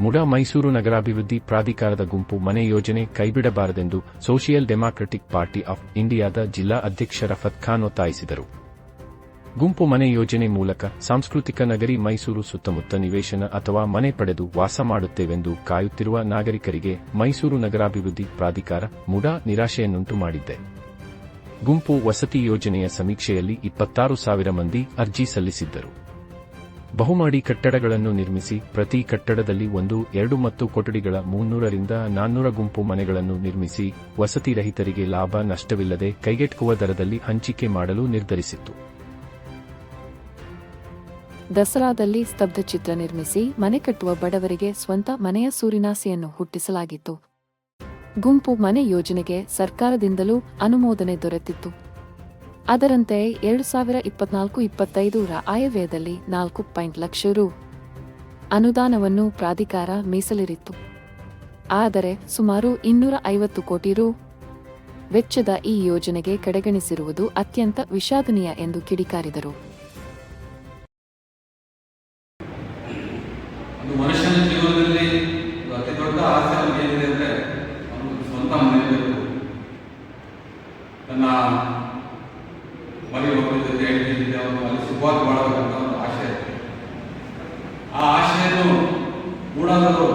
ಮುಡಾ ಮೈಸೂರು ನಗರಾಭಿವೃದ್ಧಿ ಪ್ರಾಧಿಕಾರದ ಗುಂಪು ಮನೆ ಯೋಜನೆ ಕೈಬಿಡಬಾರದೆಂದು ಸೋಷಿಯಲ್ ಡೆಮಾಕ್ರೆಟಿಕ್ ಪಾರ್ಟಿ ಆಫ್ ಇಂಡಿಯಾದ ಜಿಲ್ಲಾ ಅಧ್ಯಕ್ಷ ರಫತ್ ಖಾನ್ ಒತ್ತಾಯಿಸಿದರು. ಗುಂಪು ಮನೆ ಯೋಜನೆ ಮೂಲಕ ಸಾಂಸ್ಕೃತಿಕ ನಗರಿ ಮೈಸೂರು ಸುತ್ತಮುತ್ತ ನಿವೇಶನ ಅಥವಾ ಮನೆ ಪಡೆದು ವಾಸ ಮಾಡುತ್ತೇವೆಂದು ಕಾಯುತ್ತಿರುವ ನಾಗರಿಕರಿಗೆ ಮೈಸೂರು ನಗರಾಭಿವೃದ್ಧಿ ಪ್ರಾಧಿಕಾರ ಮುಡಾ ನಿರಾಶೆಯನ್ನುಂಟು ಮಾಡಿದ್ದೆ ಗುಂಪು ವಸತಿ ಯೋಜನೆಯ ಸಮೀಕ್ಷೆಯಲ್ಲಿ ಇಪ್ಪತ್ತಾರು ಸಾವಿರ ಮಂದಿ ಅರ್ಜಿ ಸಲ್ಲಿಸಿದ್ದರು. ಬಹುಮಹಡಿ ಕಟ್ಟಡಗಳನ್ನು ನಿರ್ಮಿಸಿ ಪ್ರತಿ ಕಟ್ಟಡದಲ್ಲಿ ಒಂದು, ಎರಡು ಮತ್ತು ಕೊಠಡಿಗಳ ಮುನ್ನೂರರಿಂದ ನಾನ್ನೂರ ಗುಂಪು ಮನೆಗಳನ್ನು ನಿರ್ಮಿಸಿ ವಸತಿ ರಹಿತರಿಗೆ ಲಾಭ ನಷ್ಟವಿಲ್ಲದೆ ಕೈಗೆಟುಕುವ ದರದಲ್ಲಿ ಹಂಚಿಕೆ ಮಾಡಲು ನಿರ್ಧರಿಸಿತ್ತು. ದಸರಾದಲ್ಲಿ ಸ್ತಬ್ಧ ಚಿತ್ರ ನಿರ್ಮಿಸಿ ಮನೆ ಕಟ್ಟುವ ಬಡವರಿಗೆ ಸ್ವಂತ ಮನೆಯ ಸೂರಿನಾಸೆಯನ್ನು ಹುಟ್ಟಿಸಲಾಗಿತ್ತು. ಗುಂಪು ಮನೆ ಯೋಜನೆಗೆ ಸರ್ಕಾರದಿಂದಲೂ ಅನುಮೋದನೆ ದೊರೆತಿತ್ತು. ಅದರಂತೆ ಎರಡು ಸಾವಿರ ಇಪ್ಪತ್ನಾಲ್ಕು ಇಪ್ಪತ್ತೈದರ ಆಯವ್ಯಯದಲ್ಲಿ ನಾಲ್ಕು ಪಾಯಿಂಟ್ ಲಕ್ಷ ರು ಅನುದಾನವನ್ನು ಪ್ರಾಧಿಕಾರ ಮೀಸಲಿರಿತ್ತು. ಆದರೆ ಸುಮಾರು ಇನ್ನೂರ ಐವತ್ತು ಕೋಟಿ ರು ವೆಚ್ಚದ ಈ ಯೋಜನೆಗೆ ಕಡೆಗಣಿಸಿರುವುದು ಅತ್ಯಂತ ವಿಷಾದನೀಯ ಎಂದು ಕಿಡಿಕಾರಿದರು. ಸ್ವಂತ ಮನೆ ತನ್ನ ಮನೆ ಮಕ್ಕಳ ಜೊತೆ ಹೆಂಡತಿ ಅವರು ಅಲ್ಲಿ ಸುಖವಾಗಿ ಬಾಳಬೇಕಂತ ಒಂದು ಆಸೆ ಇದೆ. ಆ ಆಶೆಯನ್ನು ಮೂಡಾದರು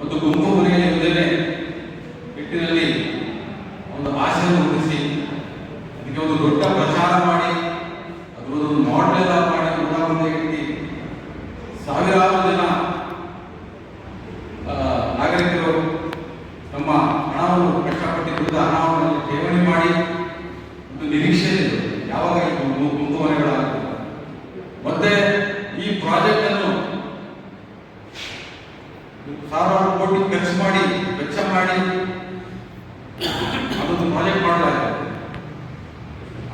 ಒಂದು ಗುಂಪು ಮನೆಯ ಯೋಜನೆ ನಿಟ್ಟಿನಲ್ಲಿ ಒಂದು ಆಸೆಯನ್ನು ಹುಟ್ಟಿಸಿ ಅದಕ್ಕೆ ಒಂದು ದೊಡ್ಡ ಪ್ರಚಾರ ಮಾಡಿ ಅದರದ್ದು ಮಾಡೆಲ್ ಎಲ್ಲ ಮಾಡಿ ಮೂಡಾವನ್ನು ಇಟ್ಟು ಸಾವಿರಾರು ಜನ ಆ, ನಾಗರಿಕರು ತಮ್ಮ ಹಣವನ್ನು ಕಷ್ಟಪಟ್ಟಿದ್ದ ಹಣವನ್ನು ಠೇವಣಿ ಮಾಡಿ ಒಂದು ನಿರೀಕ್ಷೆ ಇದೆ ಯಾವಾಗ ಈ ಗುಂಪು ಗುಂಪು ಮನೆಗಳಾಗ್ತದೆ ಮತ್ತೆ ಈ ಪ್ರಾಜೆಕ್ಟ್ ಅನ್ನು ಸಾವಿರಾರು ಕೋಟಿ ಖರ್ಚು ಮಾಡಿ, ವೆಚ್ಚ ಮಾಡಿ, ಅದೊಂದು ಪ್ರಾಜೆಕ್ಟ್ ಮಾಡಲಾಗಿದೆ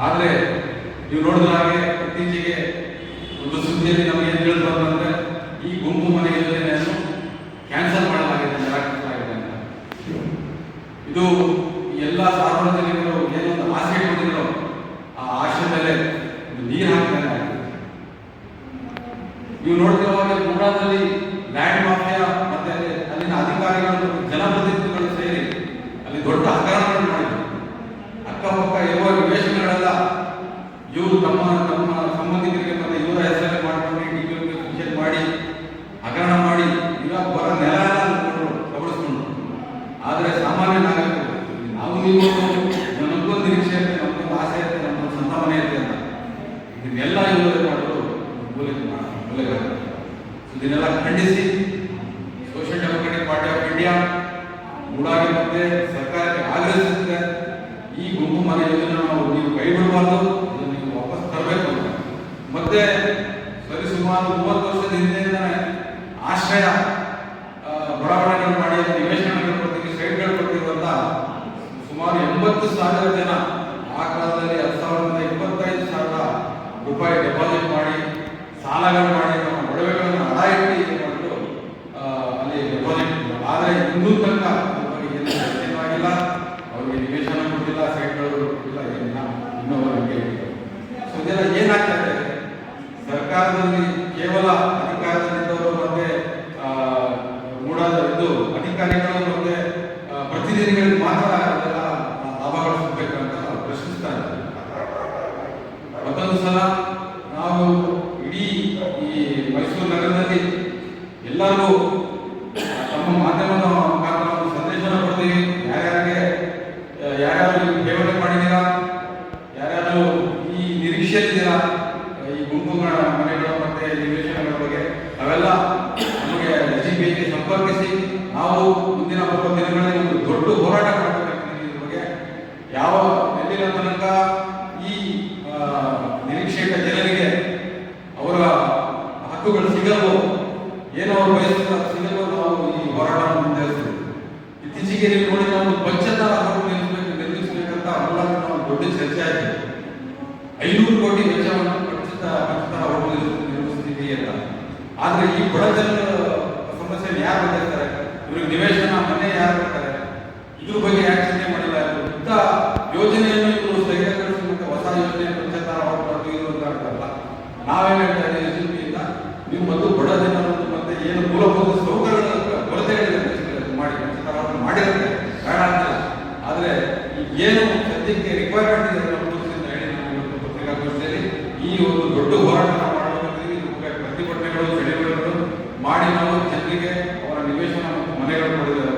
ಆದರೆ, ನೀವು ನೋಡಿದ ಹಾಗೆ ಇತ್ತೀಚೆಗೆ ಒಂದು ಸುದ್ದಿಯಲ್ಲಿ ನಮಗೆ ಏನು ತಿಳಿದು ಬಂದಂದ್ರೆ ಈ ಗುಂಪು ಮನೆ ಯೋಜನೆಯನ್ನು ಕ್ಯಾನ್ಸಲ್ ಮಾಡಲಾಗಿದೆ ನಿರಾಕರಿಸಲಾಗಿದೆ ಅಂತ ಇದು ಈ ಎಲ್ಲ ಸಾರ್ವಜನಿಕರು ಏನೊಂದು ಆಸೆ ಇಟ್ಕೊಂಡಿದ್ರು ಆ ಆಸೆ ಮೇಲೆ ಒಂದು ನೀರು ಹಾಕಿದಂಗೆ ಆಗಿದೆ. ನೀವು ನೋಡ್ತಿರುವಾಗ ಮೂಡಾದಲ್ಲಿ ಲ್ಯಾಂಡ್ ಮಾಫಿಯಾ ಮತ್ತೆ ಅಲ್ಲಿ ಅಲ್ಲಿನ ಅಧಿಕಾರಿಗಳು ಜನಪ್ರತಿನಿಧಿಗಳು ಸೇರಿ ಅಲ್ಲಿ ದೊಡ್ಡ ಹಗರಣ ಮಾಡಿದ್ರು. ಅಕ್ಕಪಕ್ಕ ಇರುವ ನಿವೇಶನಗಳೆಲ್ಲ ಇವರು ತಮ್ಮ ತಮ್ಮ ಸಂಬಂಧಿಕರಿಗೆ ಮತ್ತೆ ಇವರ ಹೆಸರಲ್ಲಿ ಮಾಡ್ಕೊಂಡು ಫಂಕ್ಷನ್ ಮಾಡಿ, ಹಗರಣ ಮಾಡಿ ಈಗ ಬರ ನೆಲ ಎಲ್ಲ ಕಬಳಿಸ್ಕೊಂಡು. ಆದರೆ ಸಾಮಾನ್ಯ ನಾಗರಿಕರು, ನಾವು ನೀವು ನಮಗೊಂದು ನಿರೀಕ್ಷೆ ಇರುತ್ತೆ, ನಮಗೊಂದು ಆಸೆ ಇರುತ್ತೆ, ನಮಗೊಂದು ಮನೆ ಇರುತ್ತೆ ಅಂತ. ಇದನ್ನೆಲ್ಲ ಇವರು ಮಾಡೋದು ಮೂಲೆ ಮೂಲೆಗಾರ ಇದನ್ನೆಲ್ಲ ಖಂಡಿಸಿ social democratic party of India ಮೂಡಾಗಿ ಮತ್ತೆ ಸರ್ಕಾರಕ್ಕೆ ಆಗ್ರಹಿಸುತ್ತೆ. ಈ ಗುಂಪು ಮನೆ ಯೋಜನೆ ನಾವು ನೀವು ಕೈ ಬಿಡಬಾರ್ದು ಅದನ್ನು ನೀವು ವಾಪಸ್ ತರಬೇಕು. ಮತ್ತೆ ಸರಿ ಸುಮಾರು ಮೂವತ್ತು ವರ್ಷದ ಹಿಂದೆ ಆಶ್ರಯ ಬಡಾವಣೆಗಳು ಮಾಡಿ ನಿವೇಶನಗಳು ಕೊಡ್ತೀವಿ, ಸೈಟ್ಗಳು ಕೊಡ್ತಿರುವಂತ ಸುಮಾರು ಎಂಬತ್ತು ಸಾವಿರ ಜನ ಆ ಕಾಲದಲ್ಲಿ ಹತ್ತು ಸಾವಿರದಿಂದ ಇಪ್ಪತ್ತೈದು ಸಾವಿರ ರೂಪಾಯಿ ಡೆಪಾಸಿಟ್ ಮಾಡಿ ಸಾಲಗಳು ಮಾಡಿ ಮತ್ತೊಂದು ಸಲ ನಾವು ಇಡೀ ಈ ಮೈಸೂರು ನಗರದಲ್ಲಿ ಎಲ್ಲರೂ ತಮ್ಮ ಮಾಧ್ಯಮದ ಮುಖಾಂತರ ಒಂದು ಸಂದೇಶವನ್ನು ಕೊಡ್ತೀವಿ. ಯಾರ್ಯಾರಿಗೆ ಯಾರ್ಯಾರು ಠೇವಣಿ ಮಾಡಿದ್ದೀರಾ, ಯಾರ್ಯಾರು ಈ ನಿರೀಕ್ಷೆಯಲ್ಲಿದ್ದೀರಾ ಈ ಗುಂಪುಗಳ ಮನೆಗಳ ಮತ್ತೆ ನಿವೇಶನಗಳ ಬಗ್ಗೆ, ಅವೆಲ್ಲ ನಮಗೆ ಗೆ ಸಂಪರ್ಕಿಸಿ, ನಾವು ಮುಂದಿನ ಬರುವ ದಿನಗಳಲ್ಲಿ ಒಂದು ದೊಡ್ಡ ಹೋರಾಟ ಮಾಡಬೇಕಾಗ್ತದೆ ಇದ್ರ ಬಗ್ಗೆ ಯಾವ ಎಲ್ಲಿನ ತನಕ ಈ ಆ, ನಿರೀಕ್ಷಿತ ಜನರಿಗೆ ಅವರ ಹಕ್ಕುಗಳು ಸಿಗಲು ಏನು ಅವರು ಬಯಸ್ತಾರೆ ಸಿಗಲು ನಾವು ಈ ಹೋರಾಟವನ್ನು ಮುಂದುವರಿಸಿದ್ವಿ ಇತ್ತೀಚೆಗೆ ನೀವು ನೋಡಿ ನಾವು ಒಂದು ಹಕ್ಕು ನಿರ್ಮಿಸಬೇಕು ನಿರ್ಮಿಸಬೇಕಂತ ಅನುದಾನ ನಾವು ದೊಡ್ಡ ಚರ್ಚೆ ಆಯಿತು. ಐನೂರು ಕೋಟಿ ವೆಚ್ಚವನ್ನು ಪಂಚತ ಪಂಚದ ಹಕ್ಕು ನಿರ್ಮಿಸ್ತೀವಿ ಅಂತ. ಆದ್ರೆ ಈ ಬಡ ಜನರ ಸಮಸ್ಯೆ ಯಾರು ಬಂದಿರ್ತಾರೆ? ಇವ್ರಿಗೆ ನಿವೇಶನ, ಮನೆ ಯಾರು ಬರ್ತಾರೆ ಇದ್ರ ಬಗ್ಗೆ ಯಾಕೆ ಚಿಂತೆ ಮಾಡಿಲ್ಲ? ದೊಡ್ಡ ಯೋಜನೆಯನ್ನು ಇವರು ಸ್ಥಗಿತಗೊಳಿಸಿ ಮತ್ತೆ ಹೊಸ ಯೋಜನೆ ನಾವೇನು ಹೇಳ್ತಾ ಇದ್ದೀವಿ, ಶಿಲ್ಪಿಯಿಂದ? ನೀವು ಮತ್ತು ಬಡ ಜನರನ್ನು ಮತ್ತೆ ಏನು ಮೂಲಭೂತ ಸೌಕರ್ಯಗಳ ಕೊರತೆ ಮಾಡಿ ಮಾಡಿರುತ್ತೆ. ಬೇಡ ಅಂತ ಆದರೆ ಏನು ಸದ್ಯಕ್ಕೆ ರಿಕ್ವೈರ್ಮೆಂಟ್ ಇದೆ ಅಂತ ಹೇಳಿ ಪತ್ರಿಕಾಗೋಷ್ಠಿಯಲ್ಲಿ, ಈ ಒಂದು ದೊಡ್ಡ ಹೋರಾಟ ಮಾಡಬೇಕಾದ್ರೆ ಪ್ರತಿಭಟನೆಗಳು ಚಳಿಗಳು ಮಾಡಿ ನಾವು ಜನರಿಗೆ ಅವರ ನಿವೇಶನ ಮತ್ತು ಮನೆಗಳು ಕೊಡಿದ್ದಾರೆ.